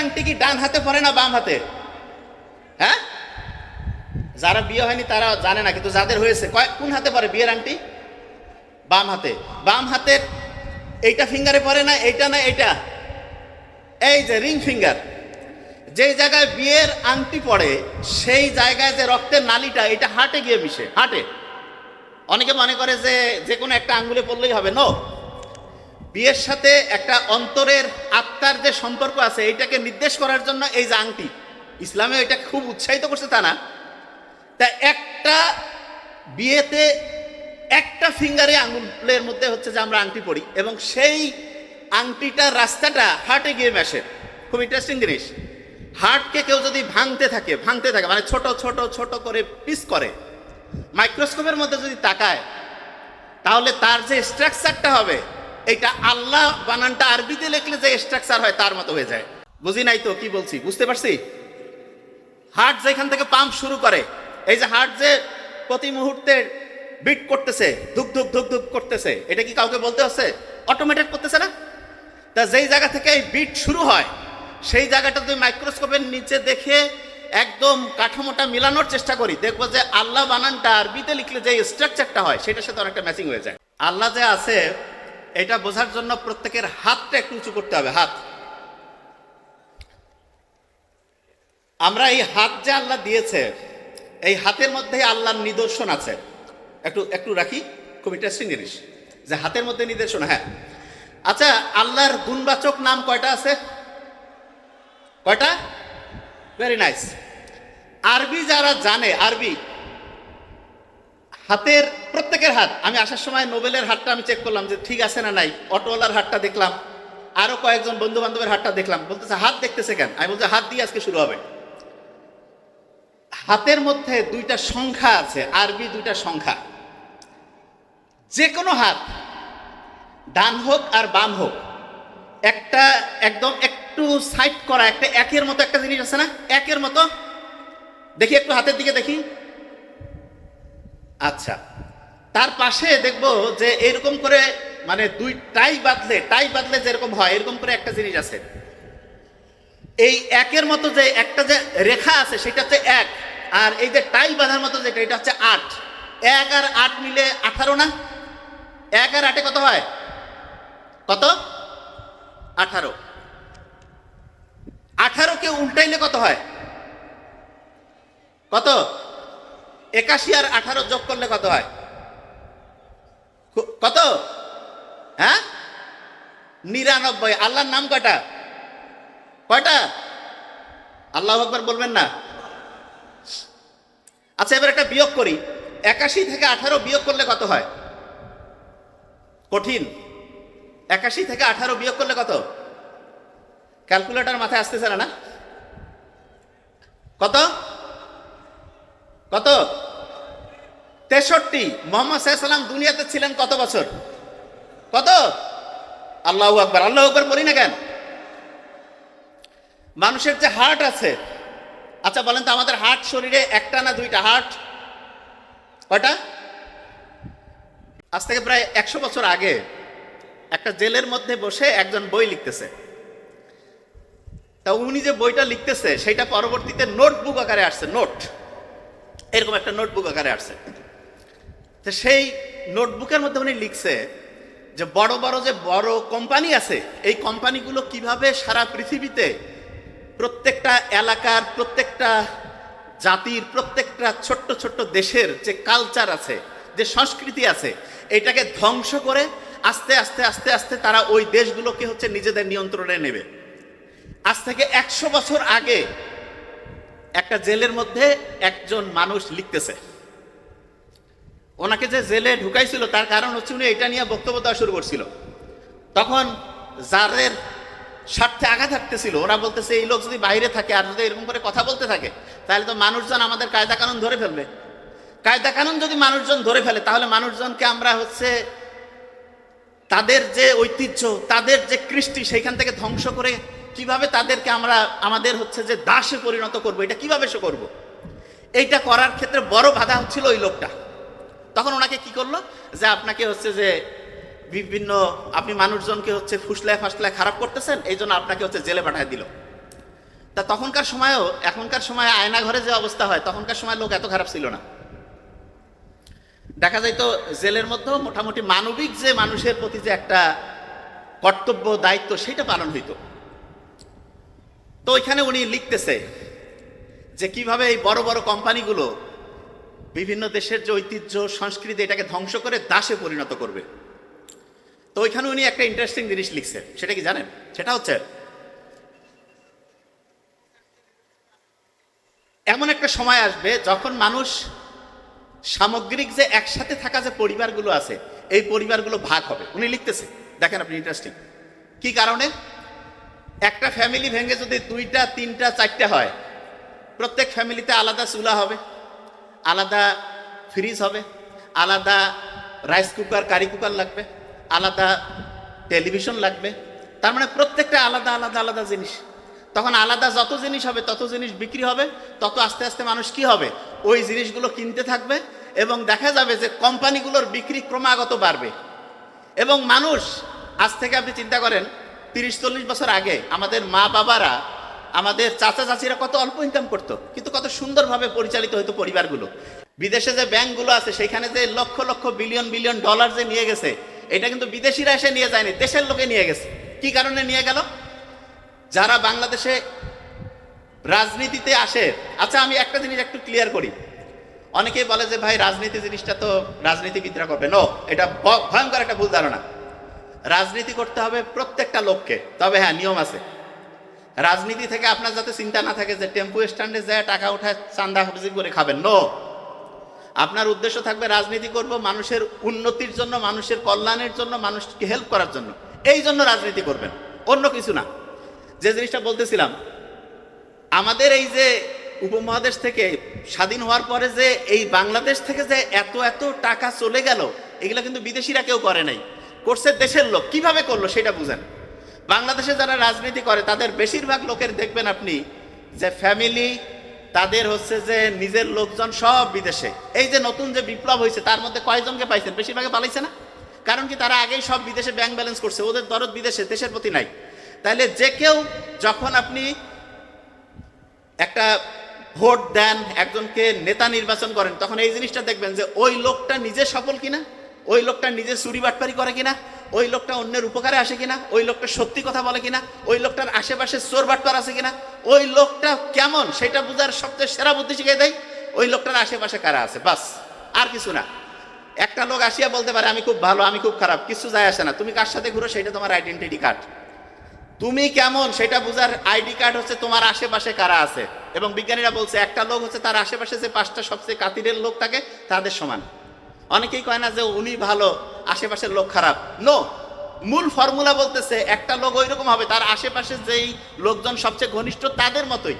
আংটি কি ডান হাতে পরে না বাম হাতে? হ্যাঁ? যারা বিয়ে হয়নি তারা জানে না, কিন্তু যাদের হয়েছে কোন হাতে পরে বিয়ের আংটি? বাম হাতে। বাম হাতের এইটা ফিঙ্গারে পরে না, এইটা না এইটা? এই যে রিং ফিঙ্গার। যেই জায়গায় বিয়ের আংটি পড়ে, সেই জায়গায় যে রক্তের নালিটা, এটা হাটে গিয়ে মিশে, হাটে। অনেকে মনে করে যে যে কোনো একটা আঙ্গুলে পড়লেই হবে নো বিয়ের সাথে একটা অন্তরের আত্মার যে সম্পর্ক আছে, এইটাকে নির্দেশ করার জন্য এই যে আংটি, ইসলামে এটা খুব উৎসাহিত করছে তা না। তা একটা বিয়েতে একটা ফিঙ্গারে আঙুলের মধ্যে হচ্ছে যে আমরা আংটি পড়ি এবং সেই আংটিটার রাস্তাটা হার্টে গিয়ে মেশে। খুব ইন্টারেস্টিং জিনিস। হার্টকে কেউ যদি ভাঙতে থাকে ভাঙতে থাকে মানে ছোট ছোট ছোট করে পিস করে, মাইক্রোস্কোপের মধ্যে যদি তাকায়, তাহলে তার যে স্ট্রাকচারটা হবে এটা আল্লাহ বানানটা আরবিতে লিখলে যে স্ট্রাকচার হয় তার মতো হয়ে যায়। বুঝি নাই তো কি বলছি? বুঝতে পারছি? হার্ট যেখান থেকে পাম্প শুরু করে, এই যে হার্ট যে প্রতি মুহূর্তে বিট করতেছে, ধুক ধুক ধুক ধুক করতেছে, এটা কি কাউকে বলতে হচ্ছে? অটোমেটেড করতেছে না? তা যেই জায়গা থেকে এই বিট শুরু হয়, সেই জায়গাটা তুমি মাইক্রোস্কোপের নিচে দেখে একদম কাঠামোটা মিলানোর চেষ্টা করি, দেখব যে আল্লাহ বানানটা আরবিতে লিখলে যে স্ট্রাকচারটা হয়, সেটার সাথে অনেকটা ম্যাচিং হয়ে যায়। আল্লাহ যে আছে এটা বোঝার জন্য প্রত্যেকের হাতটা একটু উঁচু করতে হবে, হাত। আমরা এই হাত যে আল্লাহ দিয়েছে, এই হাতের মধ্যেই আল্লাহর নিদর্শন আছে। একটু একটু রাখি খুব ইন্টারেস্টিং জিনিস যে হাতের মধ্যে নিদর্শন হ্যাঁ। আচ্ছা আল্লাহর গুণবাচক নাম কয়টা আছে? কয়টা? ভেরি নাইস আরবি যারা জানে, আরবি হাতের প্রত্যেকের হাত। আমি আসার সময় নোবেলের হাতটা আমি চেক করলাম যে ঠিক আছে না নাই? অটোওয়ালার হাতটা দেখলাম। আরও কয়েকজন বন্ধু বান্ধবের হাতটা দেখলাম। বলতেছে, হাত দেখতেছে কেন? আমি বলছি, হাত দিয়ে আজকে শুরু হবে। হাতের মধ্যে দুইটা সংখ্যা আছে, আরবি দুইটা সংখ্যা। যে কোনো হাত, ডান হোক আর বাম হোক, একটা একদম একটু সাইড করা, একটা একের মতো একটা জিনিস আছে না? একের মতো। দেখি একটু হাতের দিকে দেখি। আচ্ছা তার পাশে দেখব যে এরকম করে মানে দুই টাই বাদলে টাই বাদলে যেরকম হয়, এরকম করে একটা জিনিস আছে। এই একের মতো যে একটা যে রেখা আছে, সেটা হচ্ছে এক, আর এই যে টাই বাঁধার মতো যেটা, এটা হচ্ছে আট। এক আর আট মিলে আঠারো না? এক আর আটে কত হয়? কত? আঠারো। আঠারোকে উল্টাইলে কত হয়? কত? একাশি আর আঠারো যোগ করলে কত হয়? কত? হ্যাঁ? নিরানব্বই। আল্লাহর নাম কয়টা? কয়টা? আল্লাহ একবার বলবেন না। আচ্ছা এবার একটা বিয়োগ করি। একাশি থেকে আঠারো বিয়োগ করলে কত হয়? কঠিন। একাশি থেকে আঠারো বিয়োগ করলে কত? ক্যালকুলেটর মাথায় আসতেছে না না? কত? কত? তেষট্টি। মোহাম্মদ সাল্লাম দুনিয়াতে ছিলেন কত বছর? কত? আল্লাহ আকবর। আল্লাহ আকবর বলি না কেন? মানুষের যে হার্ট আছে আচ্ছা বলেন তো আমাদের হার্ট শরীরে একটা না দুইটা হার্ট কয়টা? আজ থেকে প্রায় একশো বছর আগে একটা জেলের মধ্যে বসে একজন বই লিখতেছে। তা উনি যে বইটা লিখতেছে সেটা পরবর্তীতে নোটবুক আকারে আসছে, নোট। এরকম একটা নোটবুক আকারে আসছে। তো সেই নোটবুকের মধ্যে উনি লিখছে যে বড় বড় যে বড় কোম্পানি আছে, এই কোম্পানিগুলো কীভাবে সারা পৃথিবীতে প্রত্যেকটা এলাকার, প্রত্যেকটা জাতির, প্রত্যেকটা ছোট্ট ছোট্ট দেশের যে কালচার আছে, যে সংস্কৃতি আছে, এটাকে ধ্বংস করে আস্তে আস্তে আস্তে আস্তে তারা ওই দেশগুলোকে হচ্ছে নিজেদের নিয়ন্ত্রণে নেবে। আজ থেকে একশো বছর আগে একটা জেলের মধ্যে একজন মানুষ লিখতেছে। ওনাকে যে জেলে ঢুকাইছিল, তার কারণ হচ্ছে উনি এটা নিয়ে বক্তব্য দেওয়া শুরু করছিল। তখন যাদের স্বার্থে আঘাত থাকতেছিল ওরা বলতেছে, এই লোক যদি বাইরে থাকে আর যদি এরকম করে কথা বলতে থাকে, তাহলে তো মানুষজন আমাদের কায়দা কানুন ধরে ফেলবে। কায়দা কানুন যদি মানুষজন ধরে ফেলে, তাহলে মানুষজনকে আমরা হচ্ছে তাদের যে ঐতিহ্য, তাদের যে কৃষ্টি, সেইখান থেকে ধ্বংস করে কীভাবে তাদেরকে আমরা, আমাদের হচ্ছে যে দাসে পরিণত করব, এটা কীভাবে সে করব? এইটা করার ক্ষেত্রে বড় বাধা হচ্ছিল ওই লোকটা। তখন ওনাকে কি করল? যে আপনাকে হচ্ছে যে বিভিন্ন, আপনি মানুষজনকে হচ্ছে ফুসলায় ফাসলায় খারাপ করতেছেন, এই জন্য আপনাকে হচ্ছে জেলে পাঠায় দিল। তা তখনকার সময়ও, এখনকার সময় আয়না ঘরে যে অবস্থা হয়, তখনকার সময় লোক এত খারাপ ছিল না। দেখা যায় তো জেলের মধ্যেও মোটামুটি মানবিক যে মানুষের প্রতি যে একটা কর্তব্য, দায়িত্ব, সেটা পালন হইতো। তো ওইখানে উনি লিখতেছে যে কীভাবে এই বড় বড় কোম্পানিগুলো বিভিন্ন দেশের যে ঐতিহ্য, সংস্কৃতি, এটাকে ধ্বংস করে দাসে পরিণত করবে। তো ওইখানে উনি একটা ইন্টারেস্টিং জিনিস লিখছে। সেটা কি জানেন? সেটা হচ্ছে, এমন একটা সময় আসবে যখন মানুষ সামগ্রিক যে একসাথে থাকা যে পরিবারগুলো আছে, এই পরিবারগুলো ভাগ হবে। উনি লিখতেছে, দেখেন আপনি ইন্টারেস্টিং কি কারণে? একটা ফ্যামিলি ভেঙে যদি দুইটা, তিনটা, চারটা হয়, প্রত্যেক ফ্যামিলিতে আলাদা চুলা হবে, আলাদা ফ্রিজ হবে, আলাদা রাইস কুকার কারি কুকার লাগবে, আলাদা টেলিভিশন লাগবে, তার মানে প্রত্যেকটা আলাদা আলাদা আলাদা জিনিস। তখন আলাদা যত জিনিস হবে, তত জিনিস বিক্রি হবে, তত আস্তে আস্তে মানুষ কি হবে? ওই জিনিসগুলো কিনতে থাকবে এবং দেখা যাবে যে কোম্পানিগুলোর বিক্রি ক্রমাগত বাড়বে। এবং মানুষ, আজ থেকে আপনি চিন্তা করেন তিরিশ চল্লিশ বছর আগে আমাদের মা বাবারা, আমাদের চাচা চাচিরা কত অল্প ইনকাম করতো, কিন্তু কত সুন্দরভাবে পরিচালিত হতো পরিবারগুলো। বিদেশে যে ব্যাংকগুলো আছে, সেখানে যে lakh lakh billion billion dollar যে নিয়ে গেছে, এটা কিন্তু বিদেশিরা এসে নিয়ে যায়নি, দেশের লোকে নিয়ে গেছে। কি কারণে নিয়ে গেল? যারা বাংলাদেশে রাজনীতিতে আসে আচ্ছা আমি একটা জিনিস একটু ক্লিয়ার করি। অনেকেই বলে যে, ভাই, রাজনীতি জিনিসটা তো রাজনীতিবিদরা করবে। নো এটা ভয়ঙ্কর একটা ভুল ধারণা। রাজনীতি করতে হবে প্রত্যেকটা লোককে। তবে হ্যাঁ নিয়ম আছে। রাজনীতি থেকে আপনার যাতে চিন্তা না থাকে যে টেম্পু স্ট্যান্ডে যায়, টাকা উঠায়, চান্দা হাফিজি করে খাবেন। নো আপনার উদ্দেশ্য থাকবে রাজনীতি করব মানুষের উন্নতির জন্য, মানুষের কল্যাণের জন্য, মানুষকে হেল্প করার জন্য। এই জন্য রাজনীতি করবেন। অন্য কিছু না। যে জিনিসটা বলতেছিলাম, আমাদের এই যে উপমহাদেশ থেকে স্বাধীন হওয়ার পরে যে এই বাংলাদেশ থেকে যে এত এত টাকা চলে গেল, এগুলো কিন্তু বিদেশিরা কেউ করে নাই। করছে দেশের লোক, কীভাবে করল সেটা বুঝেন। বাংলাদেশে যারা রাজনীতি করে, তাদের বেশিরভাগ লোকের দেখবেন আপনি যে ফ্যামিলি তাদের হচ্ছে যে নিজের লোকজন সব বিদেশে। এই যে নতুন যে বিপ্লব হয়েছে, তার মধ্যে কয়জনকে পাইছেন? বেশিরভাগে পালাইছে না? কারণ কি, তারা আগেই সব বিদেশে ব্যাংক ব্যালেন্স করছে, ওদের দরদ বিদেশে, দেশের প্রতি নাই। তাহলে যে কেউ যখন আপনি একটা ভোট দেন, একজনকে নেতা নির্বাচন করেন, তখন এই জিনিসটা দেখবেন যে ওই লোকটা নিজে সফল কিনা? ওই লোকটা নিজে চুরি বাটপারি করে কিনা? ওই লোকটা অন্যের উপকারে আসে কিনা? ওই লোকটা সত্যি কথা বলে কিনা? ওই লোকটার আশেপাশে চোর বাটপার আছে কিনা? ওই লোকটা কেমন? সেটা বোঝার সবচেয়ে সেরা বুদ্ধি শিখিয়ে দেয় ওই লোকটার আশেপাশে কারা আছে? বাস, আর কিছু না। একটা লোক আসিয়া বলতে পারে, আমি খুব ভালো, আমি খুব খারাপ, কিছু যায় আসে না। তুমি কার সাথে ঘুরো? সেটা তোমার আইডেন্টিটি কার্ড তুমি কেমন? সেটা বোঝার আইডি কার্ড হচ্ছে তোমার আশেপাশে কারা আছে? এবং বিজ্ঞানীরা বলছে, একটা লোক হচ্ছে তার আশেপাশে যে পাঁচটা সবচেয়ে কাতিরের লোক থাকে, তাদের সমান। অনেকেই কয় না যে উনি ভালো, আশেপাশের লোক খারাপ। নো মূল ফর্মুলা বলতেছে একটা লোক ওই রকম হবে, তার আশেপাশে যেই লোকজন সবচেয়ে ঘনিষ্ঠ তাদের মতোই।